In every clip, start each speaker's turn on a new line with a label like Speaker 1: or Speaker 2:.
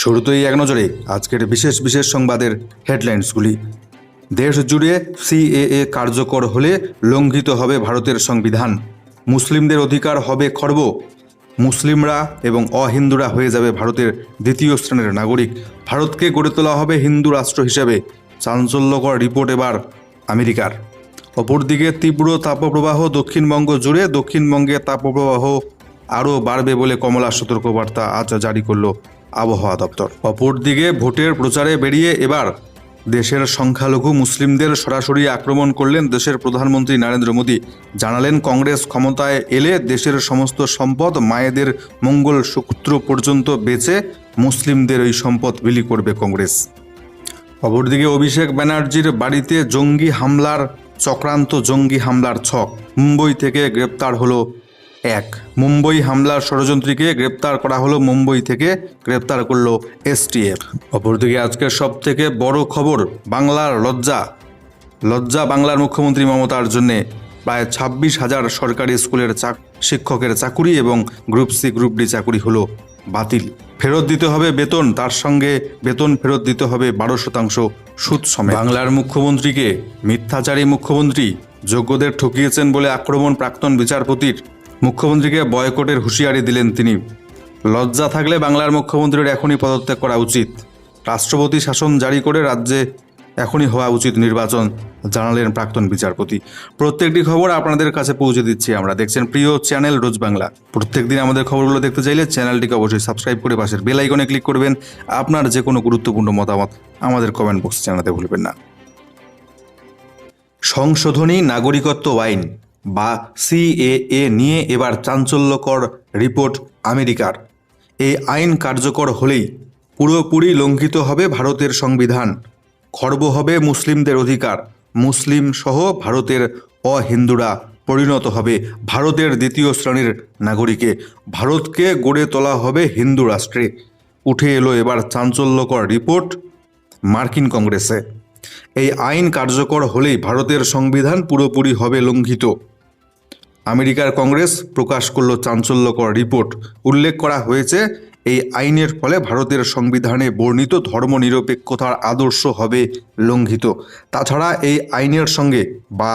Speaker 1: শুরুতেই এক নজরে আজকের বিশেষ বিশেষ সংবাদের হেডলাইন্সগুলি। দেশ জুড়ে সিএএ কার্যকর হলে লঙ্ঘিত হবে ভারতের সংবিধান। মুসলিমদের অধিকার হবে খর্ব। মুসলিমরা এবং অহিন্দুরা হয়ে যাবে ভারতের দ্বিতীয় শ্রেণির নাগরিক। ভারতকে গড়ে তোলা হবে হিন্দু রাষ্ট্র হিসেবে। চাঞ্চল্যকর রিপোর্ট এবার আমেরিকার। অপরদিকে তীব্র তাপপ্রবাহ দক্ষিণবঙ্গ জুড়ে দক্ষিণবঙ্গে তাপপ্রবাহ আরও বাড়বে বলে কমলা সতর্কবার্তা আজ জারি করল আবহাওয়া দপ্তর। অপরদিকে ভোটের প্রচারে বেরিয়ে এবার দেশের সংখ্যালঘু মুসলিমদের সরাসরি আক্রমণ করলেন দেশের প্রধানমন্ত্রী নরেন্দ্র মোদী। জানালেন, কংগ্রেস ক্ষমতায় এলে দেশের সমস্ত সম্পদ মায়েদের মঙ্গল সূত্র পর্যন্ত বেচে মুসলিমদের ওই সম্পদ বিলি করবে কংগ্রেস। অপরদিকে অভিষেক ব্যানার্জির বাড়িতে জঙ্গি হামলার চক্রান্ত জঙ্গি হামলার ছক। মুম্বই থেকে গ্রেপ্তার হলো এক। মুম্বই হামলার ষড়যন্ত্রীকে গ্রেপ্তার করা হলো মুম্বই থেকে। গ্রেপ্তার করল এসটিএফ অপরদিকে আজকের সব থেকে বড় খবর, বাংলার লজ্জা। লজ্জা বাংলার মুখ্যমন্ত্রী মমতার জন্যে প্রায় ছাব্বিশ হাজার সরকারি স্কুলের চাক শিক্ষকের চাকুরি এবং গ্রুপ সি, গ্রুপ ডি চাকুরি হলো বাতিল। ফেরত দিতে হবে বেতন, তার সঙ্গে বেতন ফেরত দিতে হবে বারো শতাংশ সুদ সমেত। বাংলার মুখ্যমন্ত্রীকে মিথ্যাচারী মুখ্যমন্ত্রী যোগ্যদের ঠকিয়েছেন বলে আক্রমণ প্রাক্তন বিচারপতির মুখ্যমন্ত্রীকে বয়কটের হুঁশিয়ারি দিলেন তিনি। লজ্জা থাকলে বাংলার মুখ্যমন্ত্রীর এখনই পদত্যাগ করা উচিত। রাষ্ট্রপতি শাসন জারি করে রাজ্যে এখনই হওয়া উচিত নির্বাচন, জানালেন প্রাক্তন বিচারপতি। প্রত্যেকটি খবর আপনাদের কাছে পৌঁছে দিচ্ছি আমরা। দেখছেন প্রিয় চ্যানেল রোজ বাংলা। প্রত্যেকদিন আমাদের খবরগুলো দেখতে চাইলে চ্যানেলটিকে অবশ্যই সাবস্ক্রাইব করে পাশের বেল আইকনে ক্লিক করবেন। আপনার যে কোনো গুরুত্বপূর্ণ মতামত আমাদের কমেন্ট বক্সে জানাতে ভুলবেন না। সংশোধনী নাগরিকত্ব আইন। বা সিএএ নিয়ে এবার চাঞ্চল্যকর রিপোর্ট আমেরিকার। এই আইন কার্যকর হলেই পুরোপুরি লঙ্ঘিত হবে ভারতের সংবিধান, খর্ব হবে মুসলিমদের অধিকার, মুসলিম সহ ভারতের অহিন্দুরা পরিণত হবে ভারতের দ্বিতীয় শ্রেণির নাগরিকে। ভারতকে গড়ে তোলা হবে হিন্দু রাষ্ট্রে। উঠে এলো এবার চাঞ্চল্যকর রিপোর্ট মার্কিন কংগ্রেসে। এই আইন কার্যকর হলেই ভারতের সংবিধান পুরোপুরি হবে লঙ্ঘিত। আমেরিকার কংগ্রেস প্রকাশ করল চাঞ্চল্যকর রিপোর্ট। উল্লেখ করা হয়েছে, এই আইনের ফলে ভারতের সংবিধানে বর্ণিত ধর্মনিরপেক্ষতার আদর্শ হবে লঙ্ঘিত। তাছাড়া এই আইনের সঙ্গে বা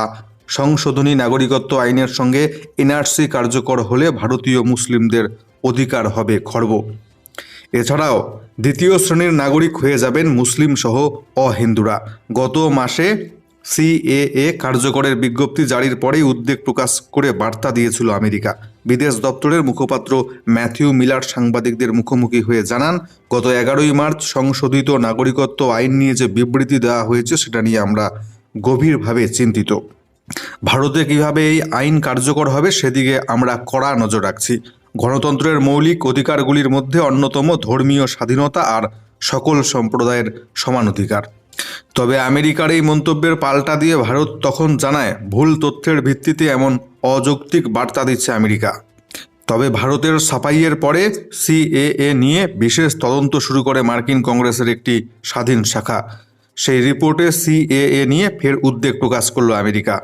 Speaker 1: সংশোধনী নাগরিকত্ব আইনের সঙ্গে এনআরসি কার্যকর হলে ভারতীয় মুসলিমদের অধিকার হবে খর্ব। এছাড়াও, দ্বিতীয় শ্রেণির নাগরিক হয়ে যাবেন মুসলিম সহ অহিন্দুরা। গত মাসে সিএএ কার্যকরের বিজ্ঞপ্তি জারির পরেই উদ্বেগ প্রকাশ করে বার্তা দিয়েছিল আমেরিকা। বিদেশ দপ্তরের মুখপাত্র ম্যাথিউ মিলার সাংবাদিকদের মুখোমুখি হয়ে জানান, গত এগারোই মার্চ সংশোধিত নাগরিকত্ব আইন নিয়ে যে বিবৃতি দেওয়া হয়েছে সেটা নিয়ে আমরা গভীরভাবে চিন্তিত। ভারতে কীভাবে এই আইন কার্যকর হবে সেদিকে আমরা কড়া নজর রাখছি। গণতন্ত্রের মৌলিক অধিকারগুলির মধ্যে অন্যতম ধর্মীয় স্বাধীনতা আর সকল সম্প্রদায়ের সমান অধিকার। তবে আমেরিকার এই মন্তব্যের পাল্টা দিয়ে ভারত তখন জানায়, ভুল তথ্যের ভিত্তিতে এমন অযৌক্তিক বার্তা দিচ্ছে আমেরিকা। তবে ভারতের সাফাইয়ের পরে সিএএ নিয়ে বিশেষ তদন্ত শুরু করে মার্কিন কংগ্রেসের একটি স্বাধীন শাখা। সেই রিপোর্টে সিএএ নিয়ে ফের উদ্বেগ প্রকাশ করল আমেরিকা।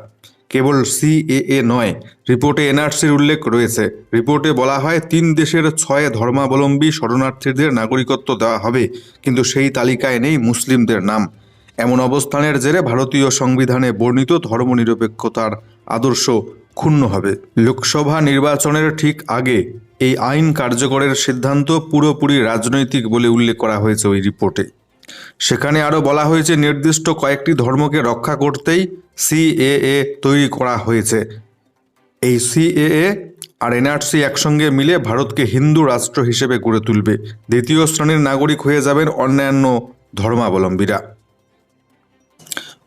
Speaker 1: কেবল সিএএ নয়, রিপোর্টে এনআরসির উল্লেখ রয়েছে। রিপোর্টে বলা হয়, তিন দেশের ছয় ধর্মাবলম্বী শরণার্থীদের নাগরিকত্ব দেওয়া হবে, কিন্তু সেই তালিকায় নেই মুসলিমদের নাম। এমন অবস্থানের জেরে ভারতীয় সংবিধানে বর্ণিত ধর্মনিরপেক্ষতার আদর্শ ক্ষুণ্ণ হবে। লোকসভা নির্বাচনের ঠিক আগে এই আইন কার্যকরের সিদ্ধান্ত পুরোপুরি রাজনৈতিক বলে উল্লেখ করা হয়েছে ওই রিপোর্টে। সেখানে আরও বলা হয়েছে, নির্দিষ্ট কয়েকটি ধর্মকে রক্ষা করতেই সিএএ তৈরি করা হয়েছে। এই সিএএ আর এনআরসি একসঙ্গে মিলে ভারতকে হিন্দু রাষ্ট্র হিসেবে গড়ে তুলবে। দ্বিতীয় শ্রেণির নাগরিক হয়ে যাবেন অন্যান্য ধর্মাবলম্বীরা।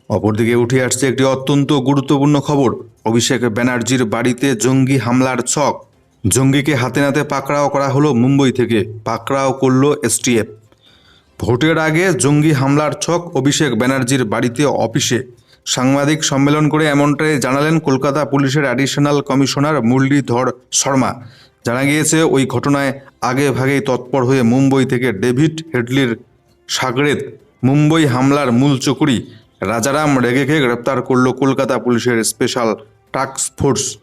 Speaker 1: অপরদিকে উঠে আসছে একটি অত্যন্ত গুরুত্বপূর্ণ খবর। অভিষেক ব্যানার্জির বাড়িতে জঙ্গি হামলার ছক। জঙ্গিকে হাতে নাতে পাকড়াও করা হলো মুম্বই থেকে। পাকড়াও করল এসটিএফ। ভোটের আগে জঙ্গি হামলার ছক অভিষেক ব্যানার্জির বাড়িতে অফিসে। সাংবাদিক সম্মেলন করে এমনটাই জানালেন কলকাতা পুলিশের অ্যাডিশনাল কমিশনার মুরলীধর শর্মা। জানা গিয়েছে, ওই ঘটনায় আগে ভাগেই তৎপর হয়ে মুম্বই থেকে ডেভিড হেডলির সাগরেদ মুম্বই হামলার মূল চকুরি রাজারাম রেগেকে গ্রেপ্তার করল কলকাতা পুলিশের স্পেশাল টাস্ক ফোর্স।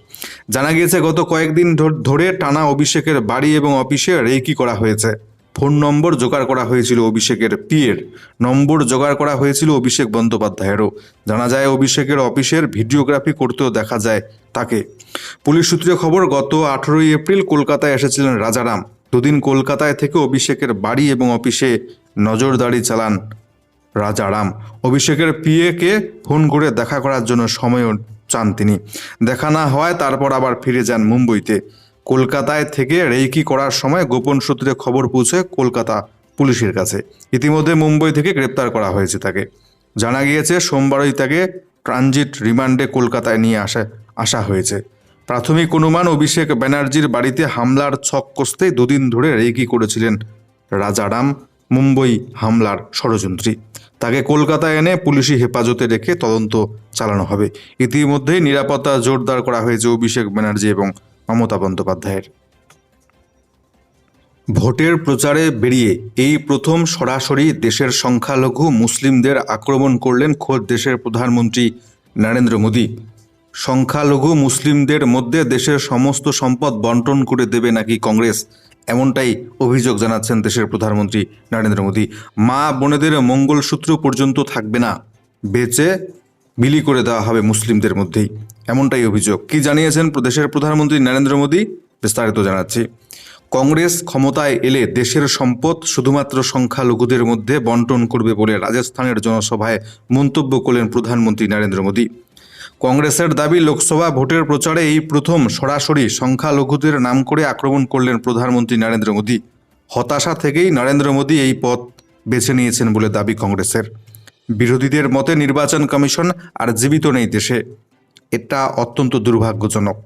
Speaker 1: জানা গিয়েছে, গত কয়েকদিন ধর- টানা অভিষেকের বাড়ি এবং অফিসে রেকি করা হয়েছে। ফোন নম্বর জোগাড় করা হয়েছিল অভিষেকের পিয়ের নম্বর জোগাড় করা হয়েছিল অভিষেক বন্দ্যোপাধ্যায়েরও। জানা যায়, অভিষেকের অফিসের ভিডিওগ্রাফি করতেও দেখা যায় তাকে। পুলিশ সূত্রে খবর, গত আঠেরোই এপ্রিল কলকাতায় এসেছিলেন রাজারাম। দুদিন কলকাতায় থেকে অভিষেকের বাড়ি এবং অফিসে নজরদারি চালান রাজারাম অভিষেকের পিএকে ফোন করে দেখা করার জন্য সময়ও চান তিনি। দেখা না হওয়ায় তারপর আবার ফিরে যান মুম্বইতে। কলকাতায় থেকে রেইকি করার সময় গোপন সূত্রে খবর পৌঁছয় কলকাতা পুলিশের কাছে। ইতিমধ্যে মুম্বই থেকে গ্রেপ্তার করা হয়েছে তাকে। জানা গিয়েছে, সোমবারই তাকে ট্রানজিট রিমান্ডে কলকাতায় নিয়ে আসা আসা হয়েছে। প্রাথমিক অনুমান, অভিষেক ব্যানার্জির বাড়িতে হামলার ছক কষতেই দুদিন ধরে রেকি করেছিলেন রাজারাম মুম্বই হামলার ষড়যন্ত্রী। তাকে কলকাতায় এনে পুলিশি হেফাজতে রেখে তদন্ত চালানো হবে। ইতিমধ্যেই নিরাপত্তা জোরদার করা হয়েছে অভিষেক ব্যানার্জি এবং মমতা বন্দ্যোপাধ্যায়ের। ভোটের প্রচারে বেরিয়ে এই প্রথম সরাসরি দেশের সংখ্যালঘু মুসলিমদের আক্রমণ করলেন খোদ দেশের প্রধানমন্ত্রী নরেন্দ্র মোদী। সংখ্যালঘু মুসলিমদের মধ্যে দেশের সমস্ত সম্পদ বন্টন করে দেবে নাকি কংগ্রেস? এমনটাই অভিযোগ জানাচ্ছেন দেশের প্রধানমন্ত্রী নরেন্দ্র মোদী। মা বোনেদের মঙ্গলসূত্র পর্যন্ত থাকবে না। বেচে বিলি করে দেওয়া হবে মুসলিমদের মধ্যেই। এমনটাই অভিযোগ। কি জানিয়েছেন দেশের প্রধানমন্ত্রী নরেন্দ্র মোদী? বিস্তারিত জানাচ্ছি। কংগ্রেস ক্ষমতায় এলে দেশের সম্পদ শুধুমাত্র সংখ্যালঘুদের মধ্যে বন্টন করবে বলে রাজস্থানের জনসভায় মন্তব্য করলেন প্রধানমন্ত্রী নরেন্দ্র মোদী। কংগ্রেসের দাবি, লোকসভা ভোটের প্রচারে এই প্রথম সরাসরি সংখ্যালঘুদের নাম করে আক্রমণ করলেন প্রধানমন্ত্রী নরেন্দ্র মোদী। হতাশা থেকেই নরেন্দ্র মোদী এই পথ বেছে নিয়েছেন বলে দাবি কংগ্রেসের। বিরোধীদের মতে নির্বাচন কমিশন আর জীবিত নেই দেশে। এটা অত্যন্ত দুর্ভাগ্যজনক।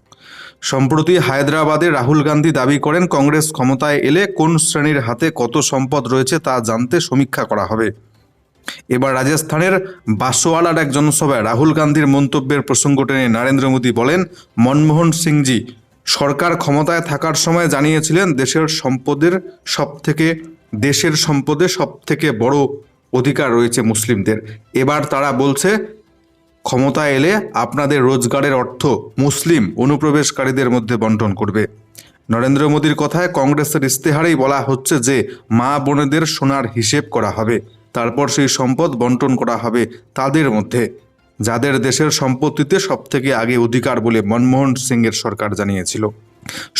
Speaker 1: সম্প্রতি হায়দ্রাবাদে রাহুল গান্ধী দাবি করেন, কংগ্রেস ক্ষমতায় এলে কোন শ্রেণির হাতে কত সম্পদ রয়েছে তা জানতে সমীক্ষা করা হবে। এবার রাজস্থানের বাসোয়ালার এক জনসভায় রাহুল গান্ধীর মন্তব্যের প্রসঙ্গ টেনে নরেন্দ্র মোদী বলেন, মনমোহন সিংজি সরকার ক্ষমতায় থাকার সময় জানিয়েছিলেন দেশের সম্পদের সব থেকে দেশের সম্পদে সব থেকে বড় অধিকার রয়েছে মুসলিমদের। এবার তারা বলছে ক্ষমতা এলে আপনাদের রোজগারের অর্থ মুসলিম অনুপ্রবেশকারীদের মধ্যে বন্টন করবে। নরেন্দ্র মোদীর কথায় কংগ্রেসের ইস্তেহারেই বলা হচ্ছে যে, মা বোনেদের সোনার হিসেব করা হবে। তারপর সেই সম্পদ বন্টন করা হবে তাদের মধ্যে, যাদের দেশের সম্পত্তিতে সবথেকে আগে অধিকার বলে মনমোহন সিংয়ের সরকার জানিয়েছিল।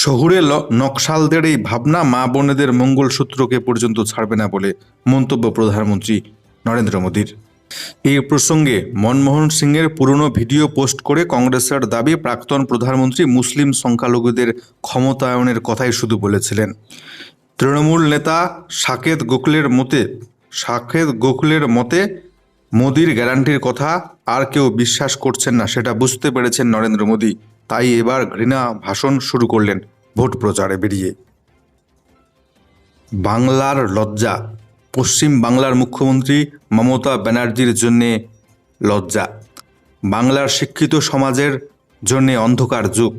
Speaker 1: শহুরে নকশালদের এই ভাবনা মা বোনেদের মঙ্গলসূত্রকে পর্যন্ত ছাড়বে না বলে মন্তব্য প্রধানমন্ত্রী নরেন্দ্র মোদীর। এই প্রসঙ্গে মনমোহন সিংয়ের পুরনো ভিডিও পোস্ট করে কংগ্রেসের দাবি, প্রাক্তন প্রধানমন্ত্রী মুসলিম সংখ্যালঘুদের ক্ষমতায়নের কথাই শুধু বলেছিলেন। তৃণমূল নেতা সাকেত গোখলের মতে সাকেত গোখলের মতে মোদির গ্যারান্টির কথা আর কেউ বিশ্বাস করছেন না, সেটা বুঝতে পেরেছেন নরেন্দ্র মোদী। তাই এবার ঘৃণা ভাষণ শুরু করলেন ভোট প্রচারে বেরিয়ে। বাংলার লজ্জা। পশ্চিম বাংলার মুখ্যমন্ত্রী মমতা ব্যানার্জির জন্যে লজ্জা। বাংলার শিক্ষিত সমাজের জন্যে অন্ধকার যুগ।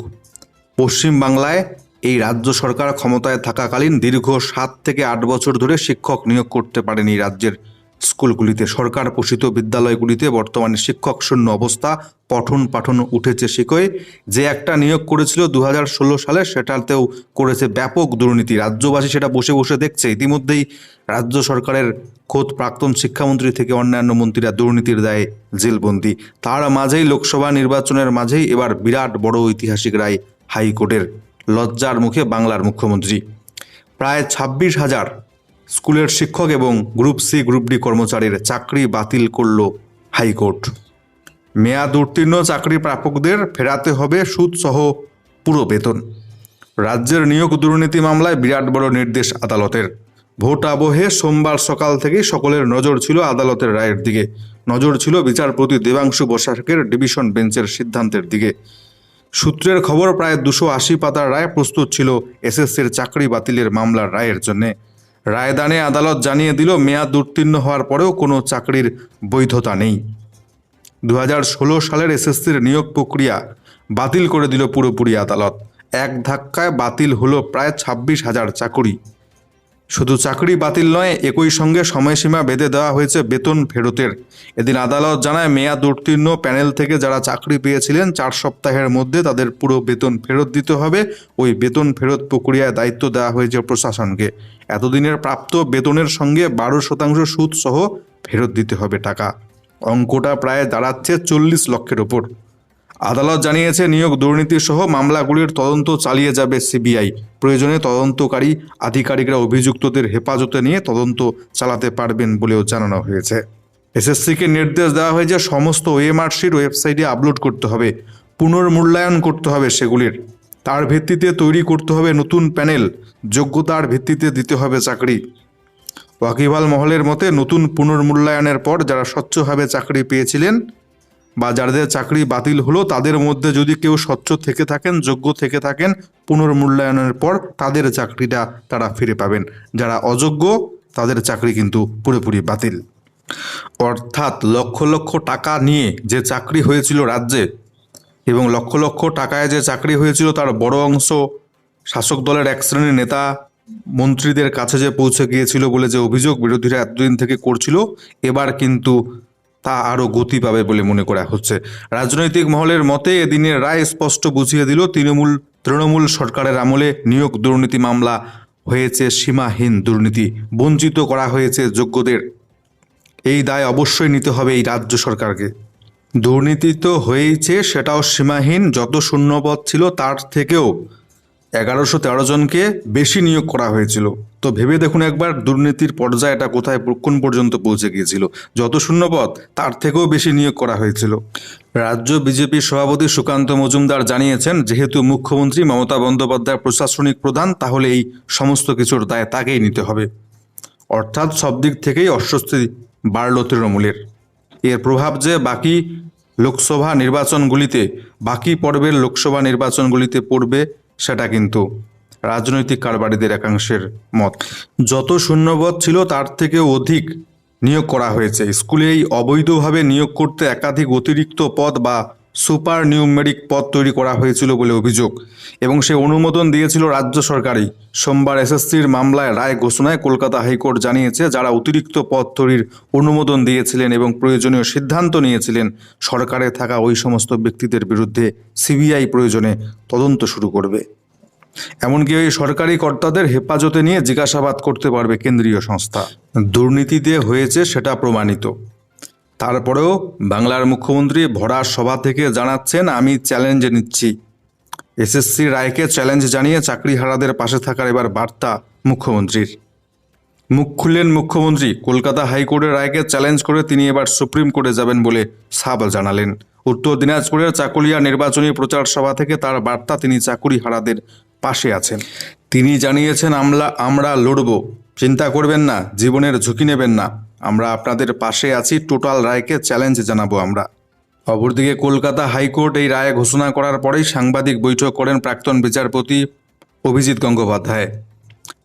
Speaker 1: পশ্চিম বাংলায় এই রাজ্য সরকার ক্ষমতায় থাকাকালীন দীর্ঘ সাত থেকে আট বছর ধরে শিক্ষক নিয়োগ করতে পারেনি রাজ্যের স্কুলগুলিতে। সরকার পোষিত বিদ্যালয়গুলিতে বর্তমানে শিক্ষক শূন্য অবস্থা, পঠন পাঠন উঠেছে শিখয়। যে একটা নিয়োগ করেছিল দু হাজার ষোলো সালে, সেটাতেও করেছে ব্যাপক দুর্নীতি। রাজ্যবাসী সেটা বসে বসে দেখছে। ইতিমধ্যেই রাজ্য সরকারের খোদ প্রাক্তন শিক্ষামন্ত্রী থেকে অন্যান্য মন্ত্রীরা দুর্নীতির দায়ে জেলবন্দি। তার মাঝেই লোকসভা নির্বাচনের মাঝেই এবার বিরাট বড় ঐতিহাসিক রায় হাইকোর্টের। লজ্জার মুখে বাংলার মুখ্যমন্ত্রী। প্রায় ছাব্বিশ হাজার স্কুলের শিক্ষক এবং গ্রুপ সি, গ্রুপ ডি কর্মচারীর চাকরি বাতিল করল হাইকোর্ট। মেয়াদ উত্তীর্ণ চাকরি প্রাপকদের ফেরাতে হবে সুদসহ পুরো বেতন। রাজ্যের নিয়োগ দুর্নীতি মামলায় বিরাট বড় নির্দেশ আদালতের। ভোট আবহে সোমবার সকাল থেকেই সকলের নজর ছিল আদালতের রায়ের দিকে। নজর ছিল বিচারপতি দেবাংশু বসাকের ডিভিশন বেঞ্চের সিদ্ধান্তের দিকে। সূত্রের খবর প্রায় দুশো আশি পাতার রায় প্রস্তুত ছিল এসএসসির চাকরি বাতিলের মামলার রায়ের জন্যে। রায়দানে আদালত জানিয়ে দিল, মেয়াদ উত্তীর্ণ হওয়ার পরেও কোনো চাকরির বৈধতা নেই। দু হাজার ষোলো সালের এসএসসির নিয়োগ প্রক্রিয়া বাতিল করে দিল পুরোপুরি আদালত। এক ধাক্কায় বাতিল হলো প্রায় ছাব্বিশ হাজার চাকুরি। শুধু চাকরি বাতিল নয়, একই সঙ্গে সময়সীমা বেঁধে দেওয়া হয়েছে বেতন ফেরতের। এদিন আদালত জানায়, মেয়াদ উত্তীর্ণ প্যানেল থেকে যারা চাকরি পেয়েছিলেন, চার সপ্তাহের মধ্যে তাদের পুরো বেতন ফেরত দিতে হবে। ওই বেতন ফেরত প্রক্রিয়ায় দায়িত্ব দেওয়া হয়েছে প্রশাসনকে। এতদিনের প্রাপ্ত বেতনের সঙ্গে বারো শতাংশ সুদ সহ ফেরত দিতে হবে টাকা। অঙ্কটা প্রায় দাঁড়াচ্ছে চল্লিশ লক্ষের ওপর। আদালত জানিয়েছে, নিয়োগ দুর্নীতি সহ মামলাগুলির তদন্ত চালিয়ে যাবে সিবিআই। প্রয়োজনে তদন্তকারী আধিকারিকরা অভিযুক্তদের হেফাজতে নিয়ে তদন্ত চালাতে পারবেন বলেও জানানো হয়েছে। এসএসসিকে নির্দেশ দেওয়া হয়েছে সমস্ত ওএমআরসির ওয়েবসাইটে আপলোড করতে হবে, পুনর্মূল্যায়ন করতে হবে সেগুলির। তার ভিত্তিতে তৈরি করতে হবে নতুন প্যানেল, যোগ্যতার ভিত্তিতে দিতে হবে চাকরি। ওয়াকিবাল মহলের মতে, নতুন পুনর্মূল্যায়নের পর যারা স্বচ্ছভাবে চাকরি পেয়েছিলেন বা যাদের চাকরি বাতিল হলো, তাদের মধ্যে যদি কেউ স্বচ্ছ থেকে থাকেন, যোগ্য থেকে থাকেন, পুনর্মূল্যায়নের পর তাদের চাকরিটা তারা ফিরে পাবেন। যারা অযোগ্য, তাদের চাকরি কিন্তু পুরোপুরি বাতিল। অর্থাৎ লক্ষ লক্ষ টাকা নিয়ে যে চাকরি হয়েছিল রাজ্যে এবং লক্ষ লক্ষ টাকায় যে চাকরি হয়েছিল, তার বড় অংশ শাসক দলের এক শ্রেণির নেতা, মন্ত্রীদের কাছে যে পৌঁছে গিয়েছিল বলে যে অভিযোগ বিরোধীরা এতদিন থেকে করছিল, এবার কিন্তু তা আরও গতি পাবে বলে মনে করা হচ্ছে। রাজনৈতিক মহলের মতে এদিনের রায় স্পষ্ট বুঝিয়ে দিল তৃণমূল তৃণমূল সরকারের আমলে নিয়োগ দুর্নীতি মামলা হয়েছে সীমাহীন দুর্নীতি, বঞ্চিত করা হয়েছে যোগ্যদের। এই দায় অবশ্যই নিতে হবে এই রাজ্য সরকারকে। দুর্নীতি তো হয়েইছে, সেটাও সীমাহীন, যত শূন্যপদ ছিল তার থেকেও এগারোশো তেরো জনকে বেশি নিয়োগ করা হয়েছিল। তো ভেবে দেখুন একবার, দুর্নীতির পর্যায়টা কোথায় কোন পর্যন্ত পৌঁছে গিয়েছিল? যত শূন্যপদ তার থেকেও বেশি নিয়োগ করা হয়েছিল। রাজ্য বিজেপি সভাপতি সুকান্ত মজুমদার জানিয়েছেন, যেহেতু মুখ্যমন্ত্রী মমতা বন্দ্যোপাধ্যায় প্রশাসনিক প্রধান, তাহলে এই সমস্ত কিছুর দায় তাকেই নিতে হবে। অর্থাৎ সব দিক থেকেই অস্বস্তি বাড়ল তৃণমূলের। এর প্রভাব যে বাকি লোকসভা নির্বাচনগুলিতে, বাকি পর্বের লোকসভা নির্বাচনগুলিতে পড়বে, সেটা কিন্তু রাজনৈতিক কারবারিদের একাংশের মত। যত শূন্যপদ ছিল, তার থেকে অধিক নিয়োগ করা হয়েছে। স্কুলে এই অবৈধভাবে নিয়োগ করতে একাধিক অতিরিক্ত পদ বা সুপার নিউমেরিক পদ তৈরি করা হয়েছিল বলে অভিযোগ এবং সে অনুমোদন দিয়েছিল রাজ্য সরকারই। সোমবার এসএসসির মামলায় রায় ঘোষণায় কলকাতা হাইকোর্ট জানিয়েছে, যারা অতিরিক্ত পদ তৈরির অনুমোদন দিয়েছিলেন এবং প্রয়োজনীয় সিদ্ধান্ত নিয়েছিলেন, সরকারে থাকা ওই সমস্ত ব্যক্তিদের বিরুদ্ধে সিবিআই প্রয়োজনে তদন্ত শুরু করবে। এমনকি ওই সরকারি কর্তাদের হেফাজতে নিয়ে জিজ্ঞাসাবাদ করতে পারবে কেন্দ্রীয় সংস্থা। দুর্নীতিতে হয়েছে সেটা প্রমাণিত। তারপরেও বাংলার মুখ্যমন্ত্রী ভরা সভা থেকে জানাচ্ছেন, আমি চ্যালেঞ্জ নিচ্ছি। এসএসসি রায়কে চ্যালেঞ্জ জানিয়ে চাকরিহারাদের পাশে থাকার এবার বার্তা মুখ্যমন্ত্রীর। মুখ খুললেন মুখ্যমন্ত্রী। কলকাতা হাইকোর্টের রায়কে চ্যালেঞ্জ করে তিনি এবার সুপ্রিম কোর্টে যাবেন বলে সাব জানালেন। উত্তর দিনাজপুরের চাকুলিয়া নির্বাচনী প্রচার সভা থেকে তার বার্তা তিনি চাকুরিহারাদের পাশে আছেন। তিনি জানিয়েছেন, আমরা আমরা লড়ব। চিন্তা করবেন না, জীবনের ঝুঁকি নেবেন না। আমরা আপনাদের পাশে আছি। টোটাল রায়কে চ্যালেঞ্জ জানাব আমরা। অপরদিকে কলকাতা হাইকোর্ট এই রায় ঘোষণা করার পরেই সাংবাদিক বৈঠক করেন প্রাক্তন বিচারপতি অভিজিৎ গঙ্গোপাধ্যায়।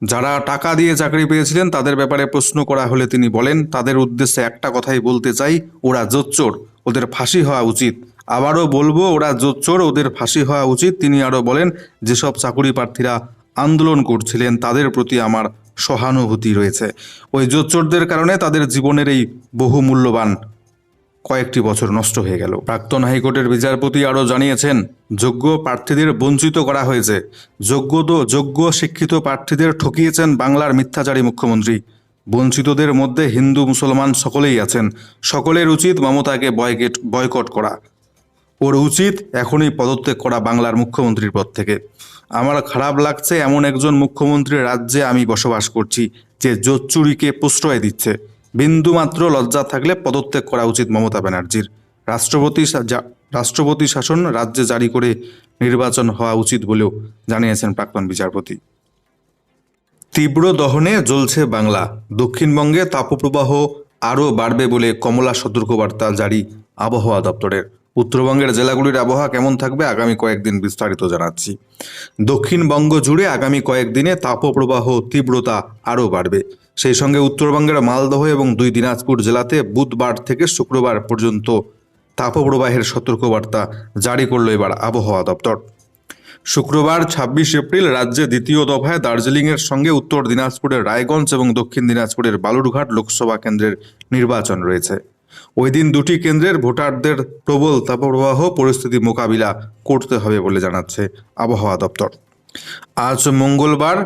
Speaker 1: যারা টাকা দিয়ে চাকরি পেয়েছিলেন, তাদের ব্যাপারে প্রশ্ন করা হলে তিনি বলেন, তাদের উদ্দেশ্যে একটা কথাই বলতে চাই, ওরা জোচ্চোর। ওদের ফাঁসি হওয়া উচিত। আবারও বলব, ওরা জোচ্চোর, ওদের ফাঁসি হওয়া উচিত। তিনি আরও বলেন, যেসব চাকুরি প্রার্থীরা আন্দোলন করছিলেন, তাদের প্রতি আমার সহানুভূতি রয়েছে। ওই জোচ্চোরদের কারণে তাদের জীবনের এই বহু মূল্যবান কয়েকটি বছর নষ্ট হয়ে গেল। প্রাক্তন হাইকোর্টের বিচারপতি আরও জানিয়েছেন, যোগ্য প্রার্থীদের বঞ্চিত করা হয়েছে। যোগ্য তো যোগ্য, শিক্ষিত প্রার্থীদের ঠকিয়েছেন বাংলার মিথ্যাচারী মুখ্যমন্ত্রী। বঞ্চিতদের মধ্যে হিন্দু, মুসলমান সকলেই আছেন। সকলের উচিত মমতাকে বয়কেট বয়কট করা। ওর উচিত এখনই পদত্যাগ করা বাংলার মুখ্যমন্ত্রীর পদ থেকে। আমার খারাপ লাগছে এমন একজন মুখ্যমন্ত্রীর রাজ্যে আমি বসবাস করছি, যে জোচ্চুরিকে প্রশ্রয় দিচ্ছে। বিন্দুমাত্র লজ্জা থাকলে পদত্যাগ করা উচিত মমতা ব্যানার্জির। রাষ্ট্রপতি রাষ্ট্রপতি শাসন রাজ্যে জারি করে নির্বাচন হওয়া উচিত বলেও জানিয়েছেন প্রাক্তন বিচারপতি। তীব্র দহনে জ্বলছে বাংলা। দক্ষিণবঙ্গে তাপপ্রবাহ আরও বাড়বে বলে কমলা সতর্কবার্তা জারি আবহাওয়া দপ্তরের। উত্তরবঙ্গের জেলাগুলির আবহাওয়া কেমন থাকবে আগামী কয়েকদিন বিস্তারিত জানাচ্ছি। দক্ষিণবঙ্গ জুড়ে আগামী কয়েকদিনে তাপপ্রবাহ, তীব্রতা আরও বাড়বে। সেই সঙ্গে উত্তরবঙ্গের মালদহ এবং দুই দিনাজপুর জেলাতে বুধবার থেকে শুক্রবার পর্যন্ত তাপপ্রবাহের সতর্কবার্তা জারি করল এবার আবহাওয়া দপ্তর। শুক্রবার ছাব্বিশ এপ্রিল রাজ্যে দ্বিতীয় দফায় দার্জিলিংয়ের সঙ্গে উত্তর দিনাজপুরের রায়গঞ্জ এবং দক্ষিণ দিনাজপুরের বালুরঘাট লোকসভা কেন্দ্রের নির্বাচন রয়েছে। ওই দিন দুটি কেন্দ্রের ভোটারদের প্রবল তাপপ্রবাহ, পরিস্থিতি মোকাবিলা করতে হবে বলে জানাচ্ছে আবহাওয়া দপ্তর। আজ মঙ্গলবার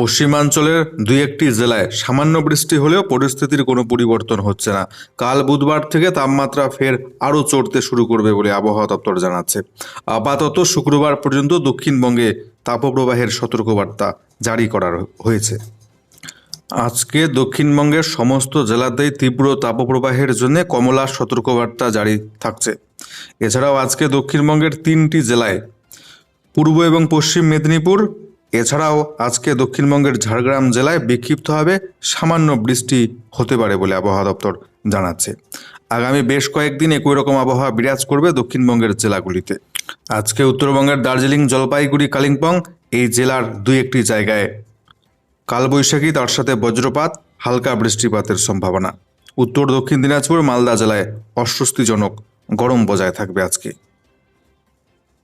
Speaker 1: পশ্চিমাঞ্চলের দুই একটি জেলায় সামান্য বৃষ্টি হলেও পরিস্থিতির কোনো পরিবর্তন হচ্ছে না। কাল বুধবার থেকে তাপমাত্রা ফের আরও চড়তে শুরু করবে বলে আবহাওয়া দপ্তর জানাচ্ছে। আপাতত শুক্রবার পর্যন্ত দক্ষিণবঙ্গে তাপপ্রবাহের সতর্কবার্তা জারি করা হয়েছে। আজকে দক্ষিণবঙ্গের সমস্ত জেলাতেই তীব্র তাপপ্রবাহের জন্য কমলা সতর্কবার্তা জারি থাকছে। এছাড়াও আজকে দক্ষিণবঙ্গের তিনটি জেলায় পূর্ব এবং পশ্চিম মেদিনীপুর, এছাড়াও আজকে দক্ষিণবঙ্গের ঝাড়গ্রাম জেলায় বিক্ষিপ্তভাবে সামান্য বৃষ্টি হতে পারে বলে আবহাওয়া দপ্তর জানাচ্ছে। আগামী বেশ কয়েকদিন একই রকম আবহাওয়া বিরাজ করবে দক্ষিণবঙ্গের জেলাগুলিতে। আজকে উত্তরবঙ্গের দার্জিলিং, জলপাইগুড়ি, কালিম্পং এই জেলার দুই একটি জায়গায় কালবৈশাখী, তার সাথে বজ্রপাত, হালকা বৃষ্টিপাতের সম্ভাবনা। উত্তর দক্ষিণ দিনাজপুর, মালদা জেলায় অস্বস্তিজনক, গরম বজায় থাকবে আজকে।